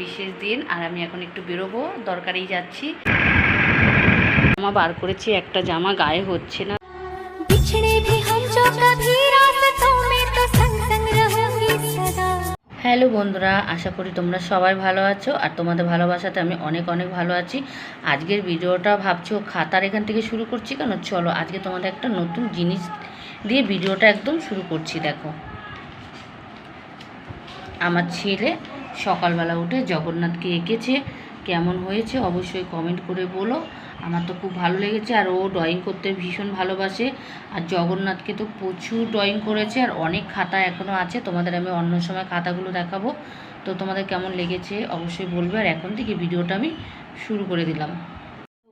বিশেষ দিন আর আমি এখন একটু বেরোবো দরকারেই যাচ্ছি। জামা বার করেছি একটা জামা গায়ে হচ্ছে না। হ্যালো বন্ধুরা আশা করি তোমরা সবাই ভালো আছো আর তোমাদের ভালোবাসাতে আমি অনেক অনেক ভালো আছি। আজকের ভিডিওটা ভাবছ খাতার এখান থেকে শুরু করছি কেন? চলো আজকে তোমাদের একটা নতুন জিনিস দিয়ে ভিডিওটা একদম শুরু করছি দেখো। আমার ছেলে সকালবেলা উঠে জগন্নাথকে এঁকেছে, কেমন হয়েছে অবশ্যই কমেন্ট করে বলো। আমার তো খুব ভালো লেগেছে আর ও ড্রয়িং করতে ভীষণ ভালোবাসে। আর জগন্নাথকে তো প্রচুর ড্রয়িং করেছে আর অনেক খাতা এখনও আছে। তোমাদের আমি অন্য সময় খাতাগুলো দেখাবো। তো তোমাদের কেমন লেগেছে অবশ্যই বলবে। আর এখন থেকে ভিডিওটা আমি শুরু করে দিলাম।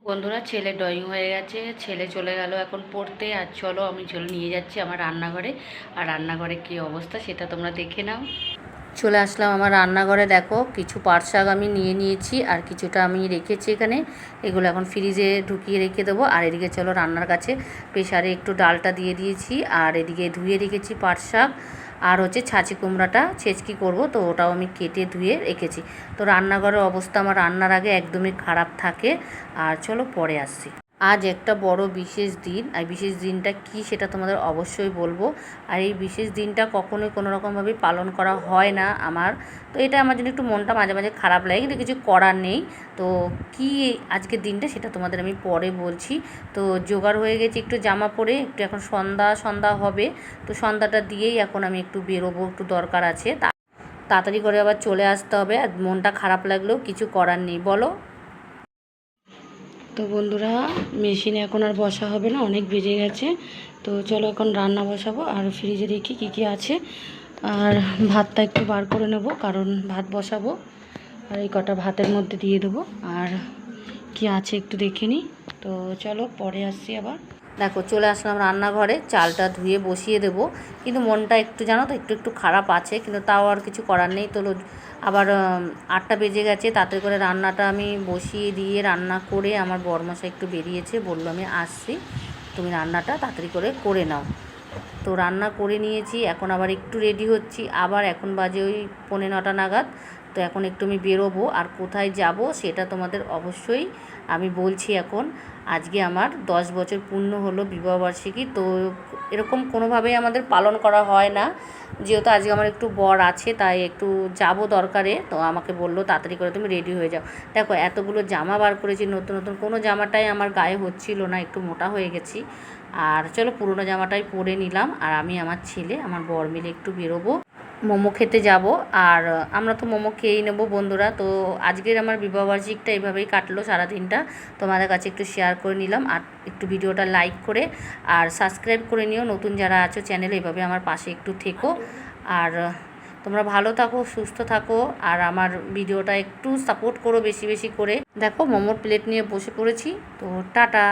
বন্ধুরা, ছেলে ড্রয়িং হয়ে গেছে। ছেলে চলে গেল এখন পড়তে। আর চলো, আমি চলো নিয়ে যাচ্ছি আমার রান্নাঘরে। আর রান্নাঘরে কী অবস্থা সেটা তোমরা দেখে নাও। চলে আসলাম আমার রান্নাঘরে। দেখো, কিছু পাট শাক আমি নিয়ে নিয়েছি আর কিছুটা আমি রেখেছি এখানে। এগুলো এখন ফ্রিজে ঢুকিয়ে রেখে দেবো। আর এদিকে চলো রান্নার কাছে প্রেশারে একটু ডালটা দিয়ে দিয়েছি আর এদিকে ধুয়ে রেখেছি পাট শাক। আর হচ্ছে ছাঁচি কুমড়াটা, ছেঁচকি করব, তো ওটাও আমি কেটে ধুয়ে রেখেছি। তো রান্নাঘরের অবস্থা, আমার রান্নার আগে একদমই খারাপ থাকে। আর চলো পরে আসছি। আজ একটা বড় বিশেষ দিন, আর বিশেষ দিনটা কি সেটা তোমাদের অবশ্যই বলব। আর এই বিশেষ দিনটা কখনোই কোনো রকমভাবে পালন করা হয় না আমার। তো এটা আমার জন্য একটু মনটা মাঝে মাঝে খারাপ লাগে, কিন্তু কিছু করার নেই। তো কি আজকের দিনটা সেটা তোমাদের আমি পরে বলছি। তো জোগাড় হয়ে গেছে একটু জামা পরে, একটু এখন সন্ধ্যা সন্ধ্যা হবে। তো সন্ধ্যাটা দিয়েই এখন আমি একটু বেরোবো, একটু দরকার আছে। তাড়াতাড়ি করে আবার চলে আসতে হবে, আর মনটা খারাপ লাগলেও কিছু করার নেই। বলো। তো বন্ধুরা, মেশিনে এখন আর বসা হবে না, অনেক বেজে গেছে। তো চলো এখন রান্না বসাবো আর ফ্রিজে দেখি কী কী আছে। আর ভাতটা একটু বার করে নেব, কারণ ভাত বসাবো। আর এই কটা ভাতের মধ্যে দিয়ে দেবো। আর কি আছে একটু দেখে নিই। তো চলো পরে আসছি আবার। দেখো, চলে আসলাম রান্নাঘরে, চালটা ধুয়ে বসিয়ে দেবো। কিন্তু মনটা একটু জানো তো, একটু একটু খারাপ আছে, কিন্তু তাও আর কিছু করার নেই। তো আবার আটটা বেজে গেছে, তাতে করে রান্নাটা আমি বসিয়ে দিয়ে রান্না করে আমার বরমশা একটু বেরিয়েছে, বলল আমি আসছি, তুমি রান্নাটা তাড়াতাড়ি করে করে নাও। তো রান্না করে নিয়েছি, এখন আবার একটু রেডি হচ্ছি। আবার এখন বাজে ওই পৌনে নটা নাগাদ। তো এখন একটু আমি বেরোবো আর কোথায় যাব সেটা তোমাদের অবশ্যই আমি বলছি এখন। আজকে আমার দশ বছর পূর্ণ হলো বিবাহবার্ষিকী, তো এরকম কোনোভাবেই আমাদের পালন করা হয় না। যেহেতু আজকে আমার একটু বর আছে, তাই একটু যাব দরকারে, তো আমাকে বলল তাড়াতাড়ি করে তুমি রেডি হয়ে যাও। দেখো, এতগুলো জামা বার করেছি, নতুন নতুন কোনো জামাটাই আমার গায়ে হচ্ছিল না, একটু মোটা হয়ে গেছি। আর চলো পুরোনো জামাটাই পরে নিলাম। আর আমি, আমার ছেলে, আমার বর মিলে একটু বেরোবো। মোমো খেতে যাব। আর আমরা তো মোমো খেয়েই নেব বন্ধুরা। তো আজকের আমার বিবাহবার্ষিকটা এইভাবেই কাটলো সারাদিনটা। তোমাদের কাছে একটু শেয়ার করে নিলাম। আর একটু ভিডিওটা লাইক করে, আর সাবস্ক্রাইব করে নিও। নতুন যারা আছো চ্যানেল এভাবে আমার পাশে একটু থেকো। আর তোমরা ভালো থাকো, সুস্থ থাকো। আর আমার ভিডিওটা একটু সাপোর্ট করো বেশি বেশি করে। দেখো, মোমোর প্লেট নিয়ে বসে পড়েছি। তো টাটা।